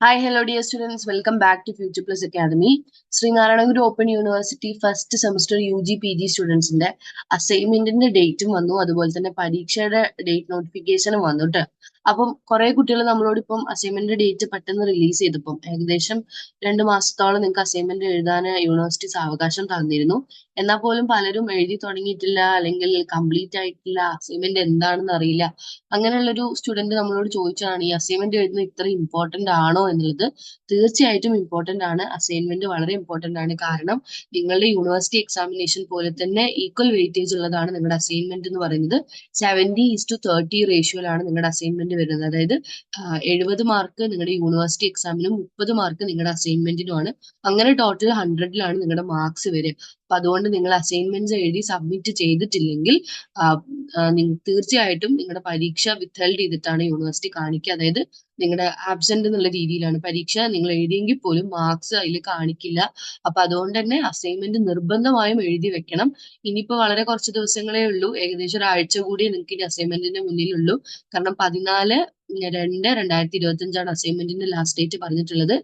Hi hello dear students welcome back to future plus academy Sree Narayana Guru open university first semester U G P G സ്റ്റുഡൻസിന്റെ അസൈൻമെന്റിന്റെ ഡേറ്റും വന്നു. അതുപോലെ തന്നെ പരീക്ഷയുടെ date നോട്ടിഫിക്കേഷനും വന്നു കേട്ടോ അപ്പം കുറെ കുട്ടികൾ നമ്മളോട് ഇപ്പം അസൈൻമെന്റ് ഡേറ്റ് പെട്ടെന്ന് റിലീസ് ചെയ്തപ്പം ഏകദേശം രണ്ട് മാസത്തോളം നിങ്ങൾക്ക് അസൈൻമെന്റ് എഴുതാൻ യൂണിവേഴ്സിറ്റീസ് അവകാശം തന്നിരുന്നു. എന്നാൽ പോലും പലരും എഴുതി തുടങ്ങിയിട്ടില്ല അല്ലെങ്കിൽ കംപ്ലീറ്റ് ആയിട്ടില്ല അസൈൻമെന്റ് എന്താണെന്ന് അറിയില്ല. അങ്ങനെയുള്ളൊരു സ്റ്റുഡന്റ് നമ്മളോട് ചോദിച്ചതാണ് ഈ അസൈൻമെന്റ് എഴുതുന്നത് ഇത്ര ഇമ്പോർട്ടന്റ് ആണോ എന്നുള്ളത് തീർച്ചയായിട്ടും ഇമ്പോർട്ടന്റ് ആണ്. അസൈൻമെന്റ് വളരെ ഇമ്പോർട്ടന്റ് ആണ്. കാരണം നിങ്ങളുടെ യൂണിവേഴ്സിറ്റി എക്സാമിനേഷൻ പോലെ തന്നെ ഈക്വൽ വെയിറ്റേജ് ഉള്ളതാണ് നിങ്ങളുടെ അസൈൻമെന്റ് എന്ന് പറയുന്നത്. സെവന്റി ഈസ് ടു തേർട്ടി റേഷ്യോയിലാണ് നിങ്ങളുടെ അസൈൻമെന്റ് വരുന്നത്. അതായത് എഴുപത് മാർക്ക് നിങ്ങളുടെ യൂണിവേഴ്സിറ്റി എക്സാമിനും മുപ്പത് മാർക്ക് നിങ്ങളുടെ അസൈൻമെന്റിനുമാണ് അങ്ങനെ ടോട്ടൽ ഹൺഡ്രഡിലാണ് നിങ്ങളുടെ മാർക്സ് വരിക. അപ്പൊ അതുകൊണ്ട് നിങ്ങൾ അസൈൻമെന്റ്സ് എഴുതി സബ്മിറ്റ് ചെയ്തിട്ടില്ലെങ്കിൽ തീർച്ചയായിട്ടും നിങ്ങളുടെ പരീക്ഷ വിത്ത്ഹെൽഡ് ചെയ്തിട്ടാണ് യൂണിവേഴ്സിറ്റി കാണിക്കുക അതായത് നിങ്ങളുടെ ആബ്സെന്റ് എന്നുള്ള രീതിയിലാണ് പരീക്ഷ. നിങ്ങൾ എഴുതിയെങ്കിൽ പോലും മാർക്സ് അതിൽ കാണിക്കില്ല. അപ്പൊ അതുകൊണ്ട് തന്നെ അസൈൻമെന്റ് നിർബന്ധമായും എഴുതി വെക്കണം. ഇനിയിപ്പോ വളരെ കുറച്ച് ദിവസങ്ങളേ ഉള്ളൂ. ഏകദേശം ഒരാഴ്ച കൂടി നിങ്ങൾക്ക് ഇനി അസൈൻമെന്റിന്റെ മുന്നിലുള്ളൂ. കാരണം പതിനാല് രണ്ട് രണ്ടായിരത്തി ഇരുപത്തി അഞ്ചാണ് അസൈൻമെന്റിന്റെ ലാസ്റ്റ് ഡേറ്റ് പറഞ്ഞിട്ടുള്ളത്.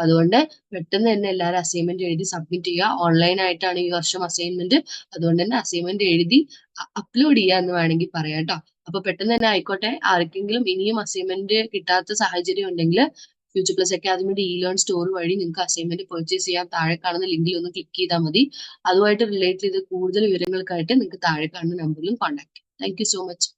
അപ്പൊ അതുകൊണ്ട് പെട്ടെന്ന് തന്നെ എല്ലാവരും അസൈൻമെന്റ് എഴുതി സബ്മിറ്റ് ചെയ്യുക. ഓൺലൈൻ ആയിട്ടാണ് ഈ വർഷം അസൈൻമെന്റ് അതുകൊണ്ട് തന്നെ അസൈൻമെന്റ് എഴുതി അപ്ലോഡ് ചെയ്യുക എന്ന് വേണമെങ്കിൽ പറയാം കേട്ടോ. അപ്പൊ പെട്ടെന്ന് തന്നെ ആയിക്കോട്ടെ. ആർക്കെങ്കിലും ഇനിയും അസൈൻമെന്റ് കിട്ടാത്ത സാഹചര്യം ഉണ്ടെങ്കിൽ ഫ്യൂച്ചർ പ്ലസ് അക്കാദമിയുടെ ഇ ലേൺ സ്റ്റോർ വഴി നിങ്ങൾക്ക് അസൈൻമെന്റ് പർച്ചേസ് ചെയ്യാം. താഴെ കാണുന്ന ലിങ്കിൽ ഒന്ന് ക്ലിക്ക് ചെയ്താൽ മതി. അതുമായിട്ട് റിലേറ്റ് ചെയ്ത് കൂടുതൽ വിവരങ്ങൾക്കായിട്ട് നിങ്ങൾക്ക് താഴെ കാണുന്ന നമ്പറിലും contact thank you so much